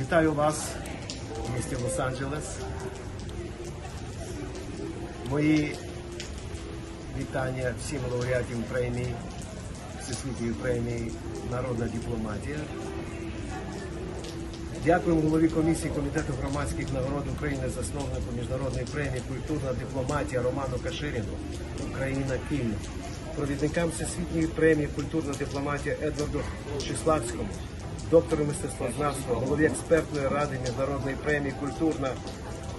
Вітаю вас в місті Лос-Анджелес. Мої вітання всім лауреатів премії, Всесвітньої премії Народна дипломатія. Дякуємо голові комісії Комітету громадських нагород України, засновнику міжнародної премії Культурна дипломатія Роману Каширіну Україна Київ, провідникам Всесвітньої премії Культурна дипломатія Едварду Числавському, доктору мистецтвознавства, голові експертної ради міжнародної премії Культурна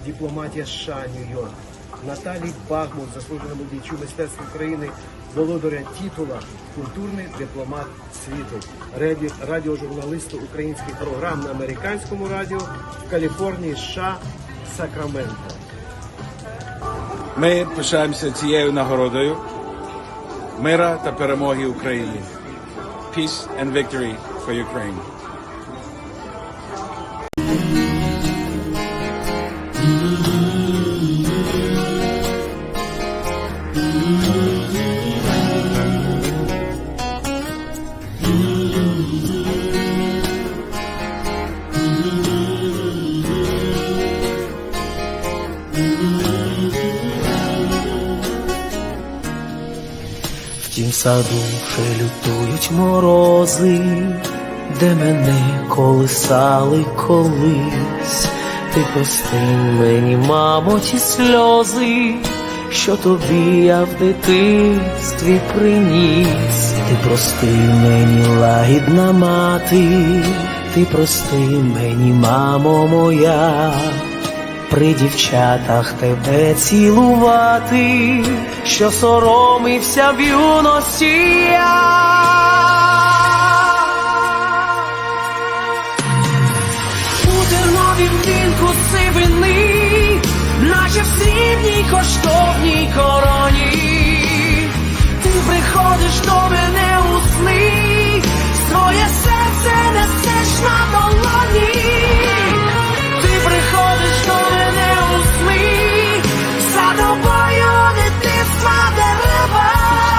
дипломатія США Нью-Йорк, Наталії Багмут, заслуженому діячу мистецтва України, володаря титула Культурний дипломат світу, раді- радіожурналисту українських програм на американському радіо в Каліфорнії, США, Сакраменто. Ми пишаємося цією нагородою мира та перемоги Україні. Peace and victory for Ukraine. В тім саду лютують морози, де мене колисали колись. Ти прости мені, мамо, ті сльози, що тобі я в дитинстві приніс. Ти прости мені, лагідна мати, ти прости мені, мамо моя при дівчатах тебе цілувати, що соромився в юності я.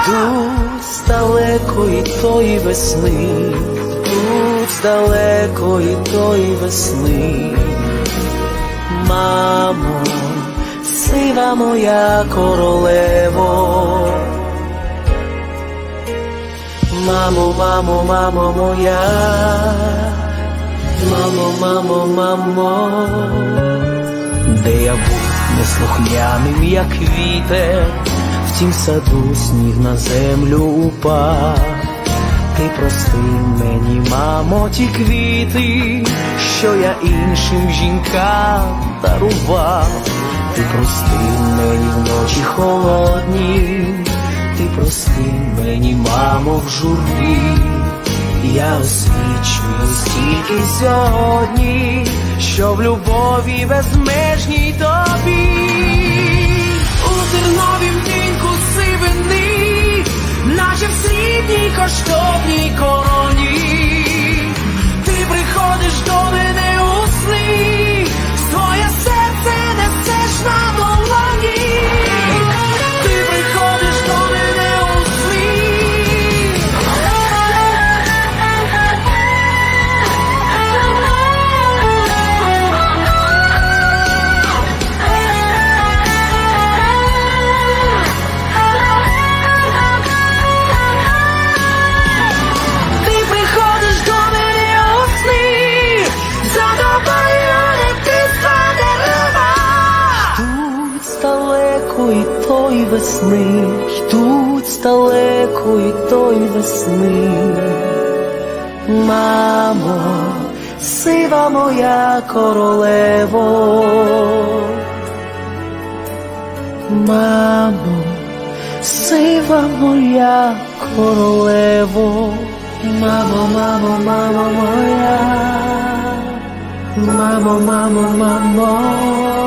Тут з далекої тої весни, тут з далекої тої весни. Мамо, сива моя королево. Мамо, мамо, мамо моя, мамо, мамо, мамо, де я був неслухняним, як вітер, в тім саду сніг на землю упав. Ти прости мені, мамо, ті квіти, що я іншим жінкам дарував. Ти прости мені вночі холодні, ти прости мені, мамо, в журбі. Я освічую стільки сьогодні, що в любові безмежній тобі. В весни, йдуть з далекої тої весни. Мамо, сива моя королево. Мамо, сива моя королево, мамо, мамо, мамо моя, мамо, мамо, мамо.